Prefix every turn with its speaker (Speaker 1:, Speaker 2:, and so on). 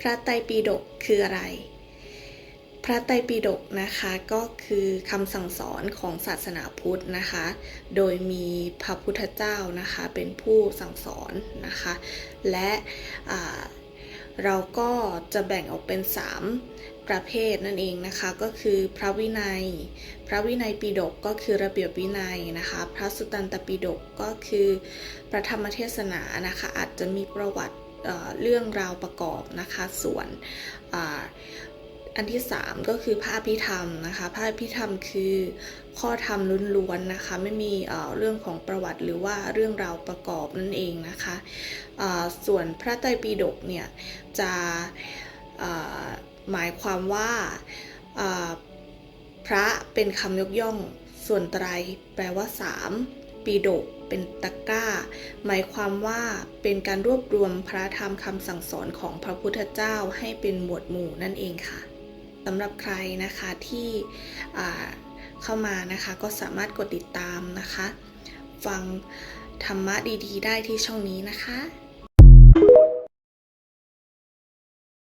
Speaker 1: พระไตรปิฎกคืออะไร พระไตรปิฎกนะคะก็คือคำสั่งสอนของศาสนาพุทธนะคะ โดยมีพระพุทธเจ้านะคะเป็นผู้สั่งสอนนะคะ และเราก็จะแบ่งออกเป็น 3 ประเภทนั่นเองนะคะก็คือพระวินัย พระวินัยปิฎกก็คือระเบียบวินัยนะคะ พระสุตตันตปิฎกก็คือพระธรรมเทศนานะคะ อาจจะมีประวัติ เรื่องราวประกอบนะคะส่วนอ,อันที่ 3 ก็คือพระอภิธรรมนะคะพระอภิธรรมคือข้อธรรมล้วนๆนะคะไม่มีเรื่องของประวัติหรือว่าเรื่องราวประกอบนั่นเองนะคะส่วนพระไตรปิฎกเนี่ยจะหมายความว่าอ่าพระเป็นคำยกย่องส่วนไตรแปลว่า 3 ปีดก เป็นตะกร้า หมายความว่าเป็นการรวบรวมพระธรรมคำสั่งสอนของพระพุทธเจ้าให้เป็นหมวดหมู่นั่นเองค่ะสำหรับใครนะคะที่เข้ามานะคะก็สามารถกดติดตามนะคะ ฟังธรรมะดีๆ ได้ที่ช่องนี้นะคะ